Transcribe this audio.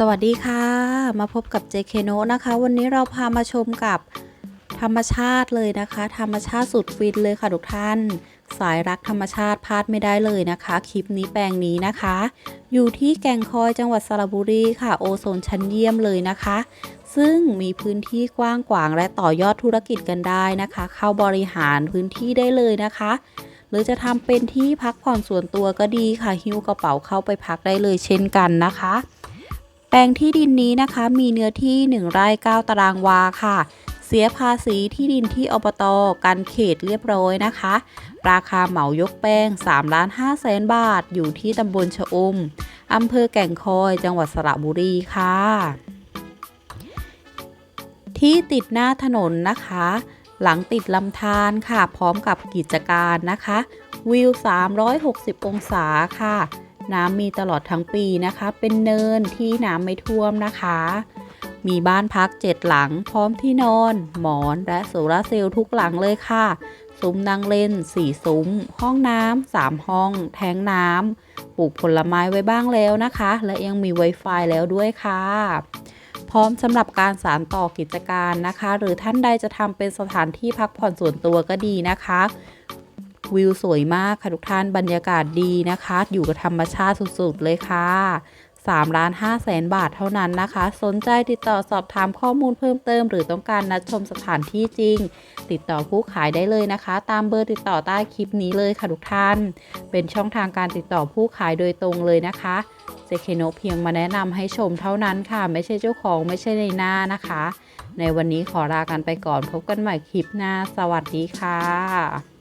สวัสดีค่ะ มาพบกับ JK n o นะคะ วันนี้เราพามาชมกับธรรมชาติเลยนะคะ ธรรมชาติสุดฟินเลยค่ะทุกท่าน สายรักธรรมชาติพลาดไม่ได้เลยนะคะ คลิปนี้แปลงนี้นะคะ อยู่ที่แก่งคอยจังหวัดสระบุรีค่ะ โอโซนชั้นเยี่ยมเลยนะคะ ซึ่งมีพื้นที่กว้างขวางและต่อยอดธุรกิจกันได้นะคะ เข้าบริหารพื้นที่ได้เลยนะคะ หรือจะทำเป็นที่พักผ่อนส่วนตัวก็ดีค่ะหิ้วกระเป๋าเข้าไปพักได้เลยเช่นกันนะคะ แปลงที่ดินนี้นะคะมีเนื้อที่ 1 ไร่9ตารางวาค่ะ เสียภาษีที่ดินที่อบตกันเขตเรียบร้อยนะคะ ราคาเหมายกแป้ง3ล้าน5แสนบาท อยู่ที่ตำบลชะอุมอำเภอแก่งคอยจังหวัดสระบุรีค่ะ ที่ติดหน้าถนนนะคะ หลังติดลำธารค่ะ พร้อมกับกิจการนะคะ วิว 360 องศาค่ะ น้ำมีตลอดทั้งปีนะคะ เป็นเนินที่น้ำไม่ท่วมนะคะ มีบ้านพักเจ็ดหลัง พร้อมที่นอน หมอนและโซลาร์เซลล์ทุกหลังเลยค่ะ ซุ้มนั่งเล่น4ซุ้ม ห้องน้ำ3ห้อง แทงน้ำปลูกผลไม้ไว้บ้างแล้วนะคะ และยังมี Wi-Fi แล้วด้วยค่ะพร้อมสำหรับการสานต่อกิจการนะคะ หรือท่านใดจะทำเป็นสถานที่พักผ่อนส่วนตัวก็ดีนะคะ วิวสวยมากค่ะทุกท่านบรรยากาศดีนะคะ อยู่กับธรรมชาติสุดๆเลยค่ะ3ล้าน5แสนบาทเท่านั้นนะคะ สนใจติดต่อสอบถามข้อมูลเพิ่มเติม หรือต้องการนัดชมสถานที่จริง ติดต่อผู้ขายได้เลยนะคะ ตามเบอร์ติดต่อใต้คลิปนี้เลยค่ะทุกท่าน เป็นช่องทางการติดต่อผู้ขายโดยตรงเลยนะคะเจเคโนเพียงมาแนะนำให้ชมเท่านั้นค่ะ ไม่ใช่เจ้าของไม่ใช่ในหน้านะคะ ในวันนี้ขอลากันไปก่อนพบกันใหม่คลิปหน้า สวัสดีค่ะ